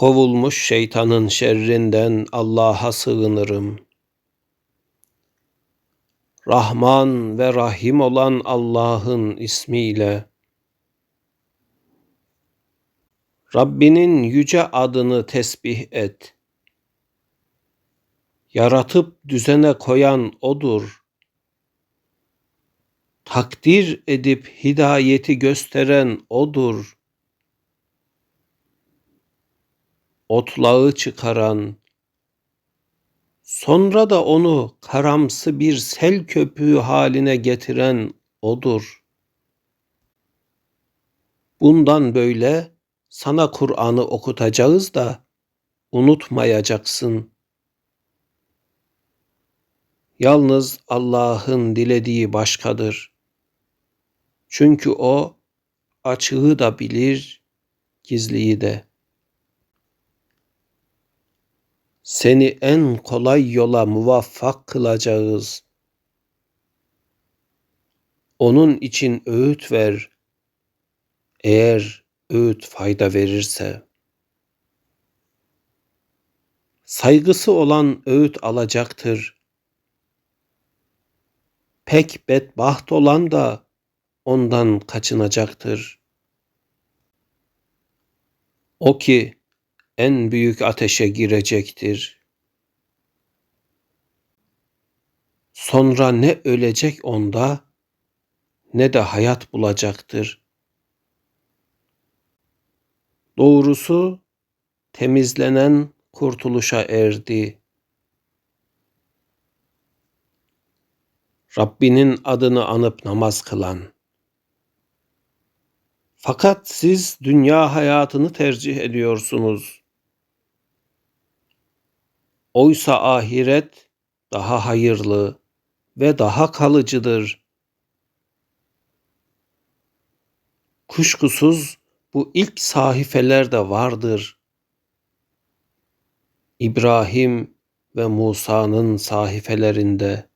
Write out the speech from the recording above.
Kovulmuş şeytanın şerrinden Allah'a sığınırım. Rahman ve Rahim olan Allah'ın ismiyle. Rabbinin yüce adını tesbih et. Yaratıp düzene koyan O'dur. Takdir edip hidayeti gösteren O'dur. Otlağı çıkaran, sonra da onu karamsı bir sel köpüğü haline getiren O'dur. Bundan böyle sana Kur'an'ı okutacağız da unutmayacaksın. Yalnız Allah'ın dilediği başkadır. Çünkü O açığı da bilir, gizliyi de. Seni en kolay yola muvaffak kılacağız. Onun için öğüt ver. Eğer öğüt fayda verirse. Saygısı olan öğüt alacaktır. Pek bedbaht olan da ondan kaçınacaktır. O ki en büyük ateşe girecektir. Sonra ne ölecek onda ne de hayat bulacaktır. Doğrusu temizlenen kurtuluşa erdi. Rabbinin adını anıp namaz kılan. Fakat siz dünya hayatını tercih ediyorsunuz. Oysa ahiret daha hayırlı ve daha kalıcıdır. Kuşkusuz bu ilk sahifelerde vardır. İbrahim ve Musa'nın sahifelerinde